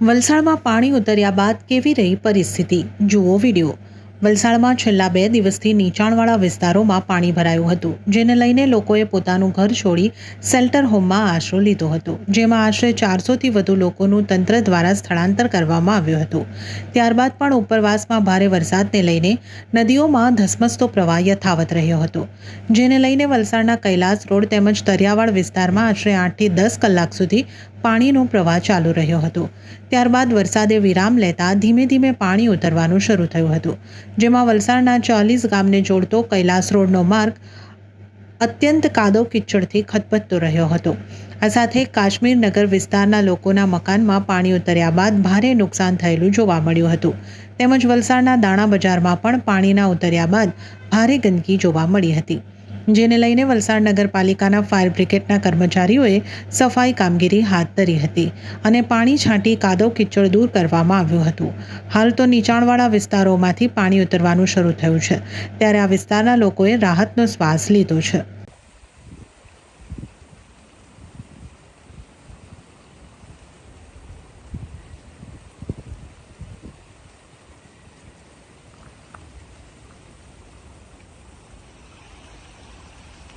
વલસાડમાં પાણી ઉતર્યા બાદ કેવી રહી પરિસ્થિતિ? જુઓ વીડિયો. વલસાડમાં છેલ્લા બે દિવસથી નીચાણવાળા વિસ્તારોમાં પાણી ભરાયું હતું, જેને લઈને લોકોએ પોતાનું ઘર છોડી શેલ્ટર હોમમાં આશરો લીધો હતો, જેમાં આશરે ચારસોથી વધુ લોકોનું તંત્ર દ્વારા સ્થળાંતર કરવામાં આવ્યું હતું. ત્યારબાદ પણ ઉપરવાસમાં ભારે વરસાદને લઈને નદીઓમાં ધસમસતો પ્રવાહ યથાવત રહ્યો હતો, જેને લઈને વલસાડના કૈલાસ રોડ તેમજ દરિયાવાડ વિસ્તારમાં આશરે આઠથી દસ કલાક સુધી પાણીનો પ્રવાહ ચાલુ રહ્યો હતો. ત્યારબાદ વરસાદે વિરામ લેતા ધીમે ધીમે પાણી ઉતરવાનું શરૂ થયું હતું. જેમાં વલસાડના ચાલીસ ગામને જોડતો કૈલાસ રોડનો માર્ગ અત્યંત કાદો કિચડથી ખતપતતો રહ્યો હતો. આ સાથે કાશ્મીર નગર વિસ્તારના લોકોના મકાનમાં પાણી ઉતર્યા બાદ ભારે નુકસાન થયેલું જોવા મળ્યું હતું. તેમજ વલસાડના દાણા બજારમાં પણ પાણીના ઉતર્યા બાદ ભારે ગંદકી જોવા મળી હતી. જેને લઈને વલસાડ નગરપાલિકાના ફાયર બ્રિગેડના કર્મચારીઓએ સફાઈ કામગીરી હાથ ધરી હતી અને પાણી છાંટી, કાદવ કિચડ દૂર કરવામાં આવ્યું હતું. હાલ તો નીચાણવાળા વિસ્તારોમાંથી પાણી ઉતરવાનું શરૂ થયું છે. ત્યારે આ વિસ્તારના લોકોએ રાહતનો શ્વાસ લીધો છે.